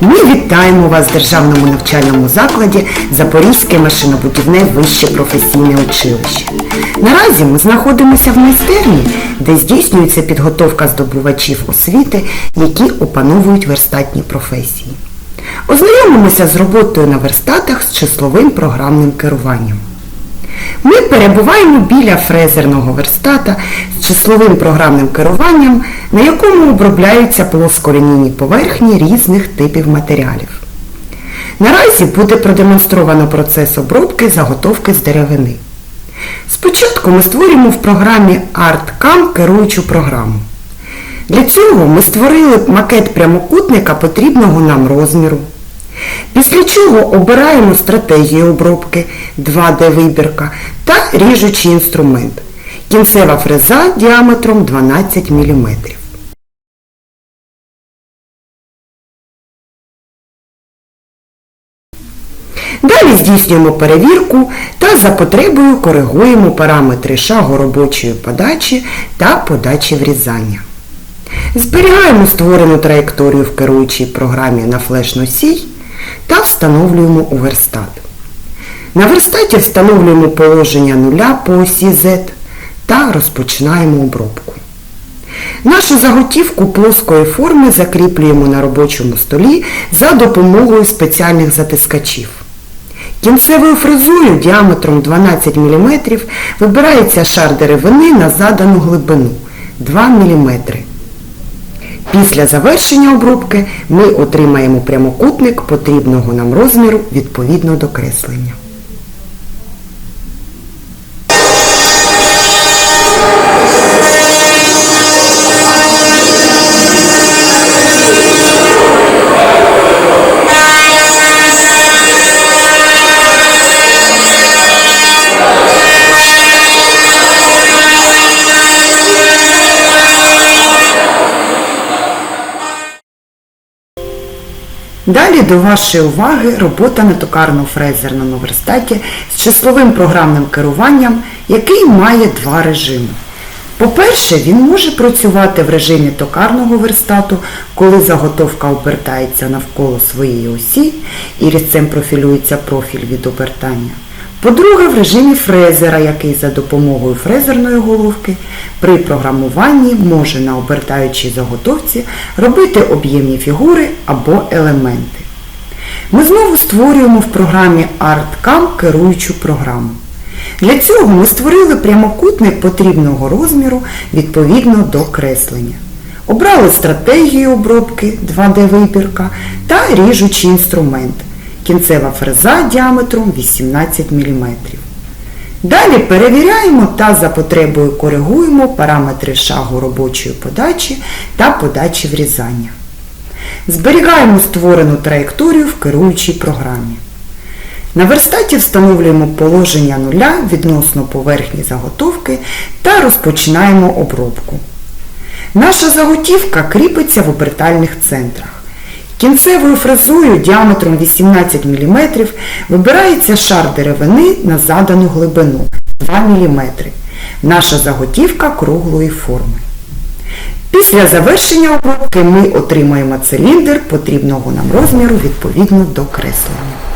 Ми вітаємо вас в Державному навчальному закладі Запорізьке машинобудівне вище професійне училище. Наразі ми знаходимося в майстерні, де здійснюється підготовка здобувачів освіти, які опановують верстатні професії. Ознайомимося з роботою на верстатах з числовим програмним керуванням. Ми перебуваємо біля фрезерного верстата з числовим програмним керуванням, на якому обробляються плосколінійні поверхні різних типів матеріалів. Наразі буде продемонстровано процес обробки заготовки з деревини. Спочатку ми створюємо в програмі ArtCam керуючу програму. Для цього ми створили макет прямокутника потрібного нам розміру. Після чого обираємо стратегію обробки 2D-вибірка та ріжучий інструмент. Кінцева фреза діаметром 12 мм. Далі здійснюємо перевірку та за потребою коригуємо параметри шагу робочої подачі та подачі врізання. Зберігаємо створену траєкторію в керуючій програмі на флеш-носій та встановлюємо у верстат. На верстаті встановлюємо положення нуля по осі Z та розпочинаємо обробку. Нашу заготівку плоскої форми закріплюємо на робочому столі за допомогою спеціальних затискачів. Кінцевою фрезою діаметром 12 мм вибирається шар деревини на задану глибину 2 мм. Після завершення обробки ми отримаємо прямокутник потрібного нам розміру відповідно до креслення. Далі до вашої уваги робота на токарно-фрезерному верстаті з числовим програмним керуванням, який має два режими. По-перше, він може працювати в режимі токарного верстату, коли заготовка обертається навколо своєї осі і різцем профілюється профіль від обертання. По-друге, в режимі фрезера, який за допомогою фрезерної головки при програмуванні може на обертаючій заготовці робити об'ємні фігури або елементи. Ми знову створюємо в програмі ArtCam керуючу програму. Для цього ми створили прямокутник потрібного розміру відповідно до креслення. Обрали стратегію обробки 2D-вибірка та ріжучий інструмент. Кінцева фреза діаметром 18 мм. Далі перевіряємо та за потребою коригуємо параметри шагу робочої подачі та подачі врізання. Зберігаємо створену траєкторію в керуючій програмі. На верстаті встановлюємо положення нуля відносно поверхні заготовки та розпочинаємо обробку. Наша заготівка кріпиться в обертальних центрах. Кінцевою фрезою діаметром 18 мм вибирається шар деревини на задану глибину 2 мм. Наша заготівка круглої форми. Після завершення обробки ми отримаємо циліндр потрібного нам розміру відповідно до креслення.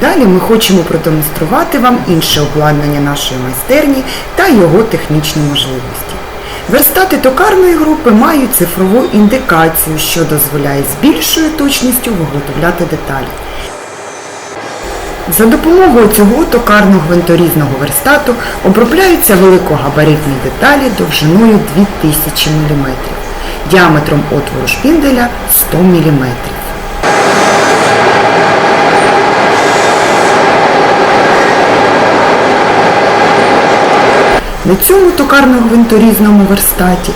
Далі ми хочемо продемонструвати вам інше обладнання нашої майстерні та його технічні можливості. Верстати токарної групи мають цифрову індикацію, що дозволяє з більшою точністю виготовляти деталі. За допомогою цього токарно-гвинторізного верстату обробляються великогабаритні деталі довжиною 2000 мм. діаметром отвору шпінделя 100 мм. На цьому токарно-гвинторізному верстаті,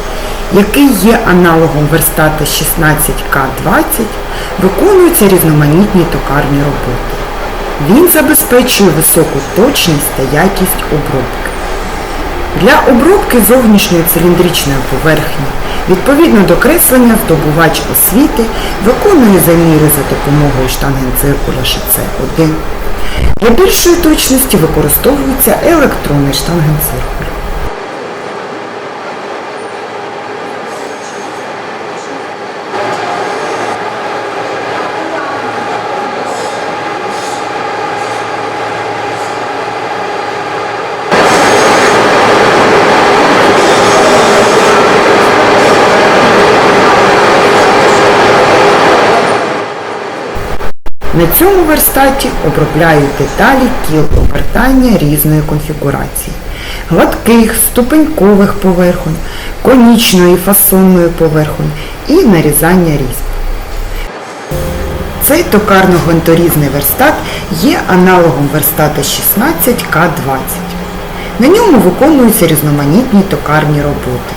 який є аналогом верстата 16К20, виконуються різноманітні токарні роботи. Він забезпечує високу точність та якість обробки. Для обробки зовнішньої циліндричної поверхні, відповідно до креслення, здобувач освіти виконує заміри за допомогою штангенциркуля ШЦ1. Для більшої точності використовується електронний штангенциркуль. На цьому верстаті обробляють деталі кіл обертання різної конфігурації, гладких, ступенькових поверхонь, конічної фасонної поверхонь і нарізання різьб. Цей токарно-гвинторізний верстат є аналогом верстата 16К20. На ньому виконуються різноманітні токарні роботи.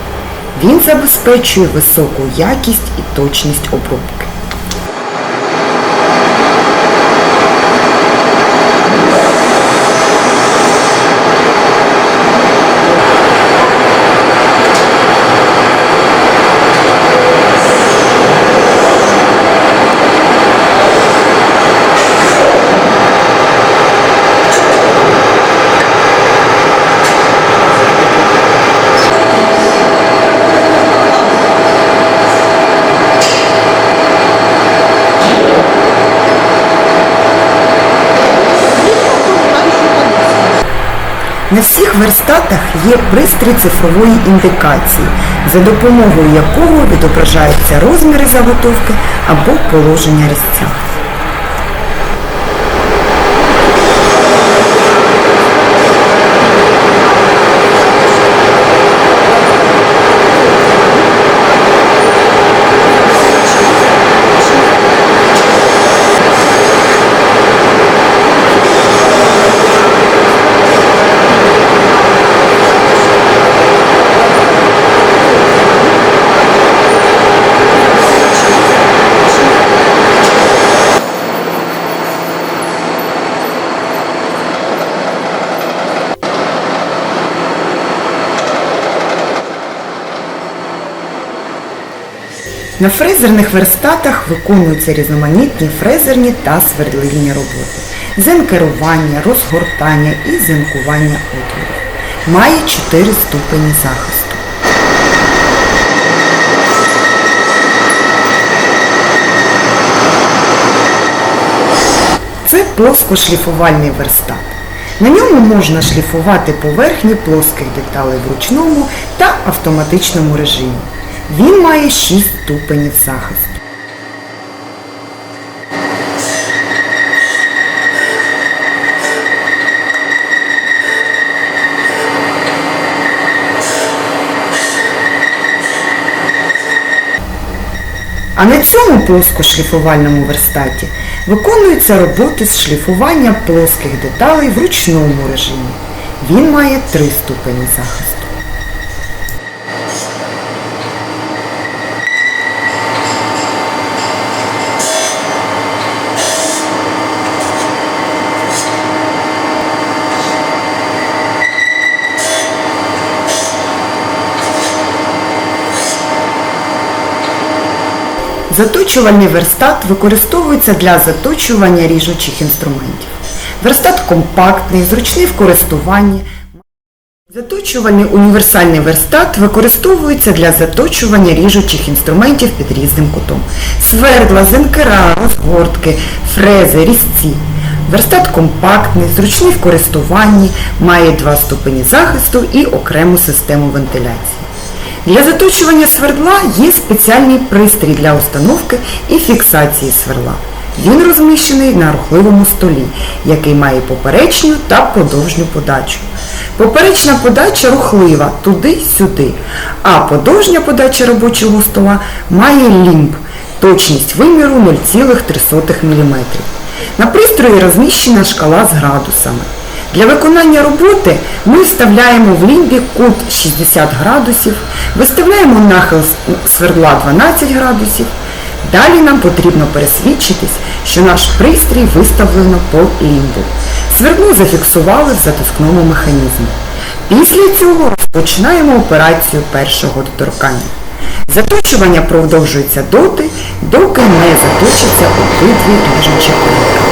Він забезпечує високу якість і точність обробки. На всіх верстатах є пристрій цифрової індикації, за допомогою якого відображаються розміри заготовки або положення різця. На фрезерних верстатах виконуються різноманітні фрезерні та свердлильні роботи, зенкерування, розгортання і зенкування отворів. Має 4 ступені захисту. Це плоскошліфувальний верстат. На ньому можна шліфувати поверхні плоских деталей в ручному та автоматичному режимі. Він має 6 ступенів захисту. А на цьому плоскошліфувальному верстаті виконуються роботи з шліфування плоских деталей в ручному режимі. Він має 3 ступені захисту. Заточувальний верстат використовується для заточування ріжучих інструментів. Верстат компактний, зручний в користуванні. Заточувальний універсальний верстат використовується для заточування ріжучих інструментів під різним кутом. Свердла, зенкера, розгортки, фрези, різці. Верстат компактний, зручний в користуванні, має два ступені захисту і окрему систему вентиляції. Для заточування свердла є спеціальний пристрій для установки і фіксації сверла. Він розміщений на рухливому столі, який має поперечню та подовжню подачу. Поперечна подача рухлива туди-сюди, а подовжня подача робочого стола має лімб, точність виміру 0,3 мм. На пристрої розміщена шкала з градусами. Для виконання роботи ми вставляємо в лімбі кут 60 градусів, виставляємо нахил свердла 12 градусів. Далі нам потрібно пересвідчитись, що наш пристрій виставлено по лімбу. Свердло зафіксували в затискному механізмі. Після цього розпочинаємо операцію першого доторкання. Заточування продовжується доти, доки не заточаться обидві ріжучі кульки.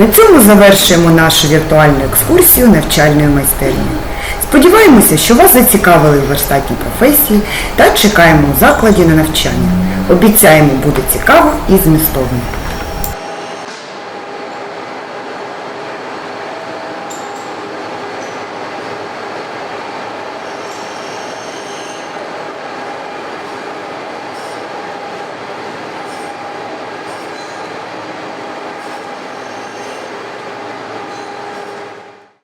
На цьому завершуємо нашу віртуальну екскурсію навчальної майстерні. Сподіваємося, що вас зацікавили в верстатній професії та чекаємо у закладі на навчання. Обіцяємо, буде цікаво і змістовно.